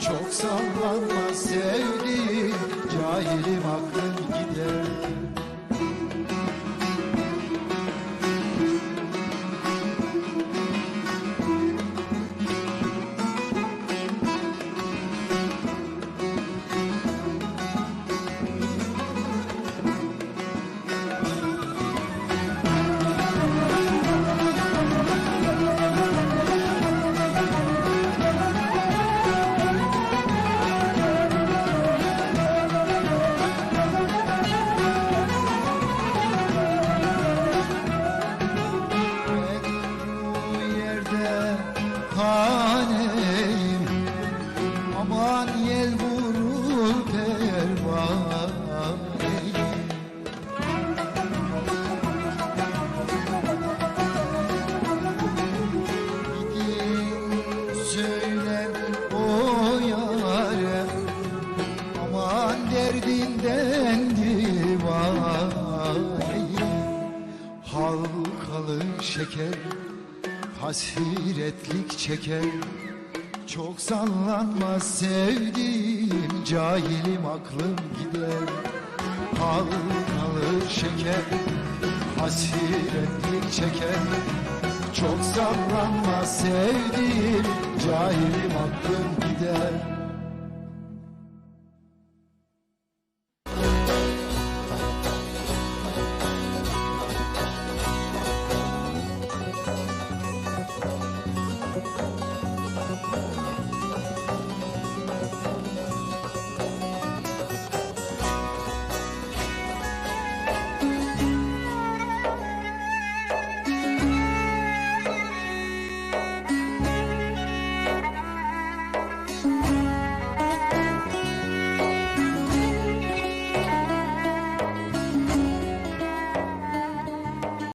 Çok sallanma sevdiğim. Cahilim aklım gider haneyim Aman yel vurur pervaneyim Gidin söyle o yare Aman derdinden divaneyim Halkalı şeker Hasiretlik çeker. Çok sallanmaz sevdiğim Cahilim aklım gider. Halkalı şeker Hasiretlik çeker. Çok sallanmaz sevdiğim Cahilim aklım